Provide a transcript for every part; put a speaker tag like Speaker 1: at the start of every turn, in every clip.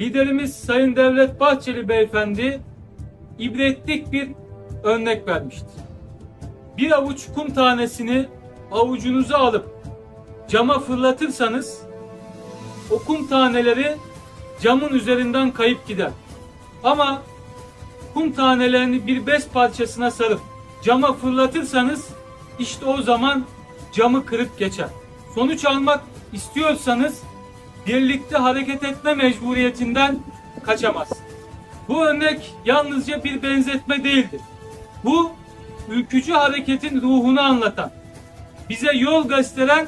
Speaker 1: liderimiz Sayın Devlet Bahçeli Beyefendi ibretlik bir örnek vermiştir. Bir avuç kum tanesini avucunuza alıp cama fırlatırsanız o kum taneleri camın üzerinden kayıp gider. Ama kum tanelerini bir bez parçasına sarıp cama fırlatırsanız işte o zaman camı kırıp geçer. Sonuç almak istiyorsanız birlikte hareket etme mecburiyetinden kaçamaz. Bu örnek yalnızca bir benzetme değildir. Bu ülkücü hareketin ruhunu anlatan, bize yol gösteren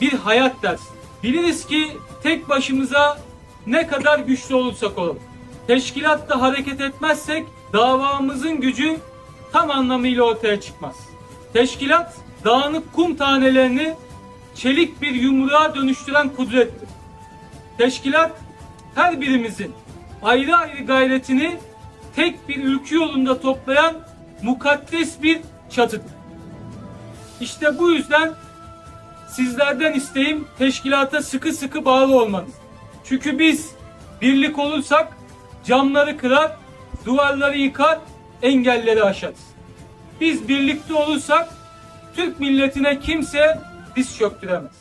Speaker 1: bir hayat dersi. Biliriz ki tek başımıza ne kadar güçlü olursak olalım. Teşkilatta hareket etmezsek davamızın gücü tam anlamıyla ortaya çıkmaz. Teşkilat dağınık kum tanelerini çelik bir yumruğa dönüştüren kudrettir. Teşkilat her birimizin ayrı ayrı gayretini tek bir ülke yolunda toplayan mukaddes bir çatıdır. İşte bu yüzden sizlerden isteğim teşkilata sıkı sıkı bağlı olmanız. Çünkü biz birlik olursak camları kırar, duvarları yıkar, engelleri aşarız. Biz birlikte olursak Türk milletine kimse diz çöktüremez.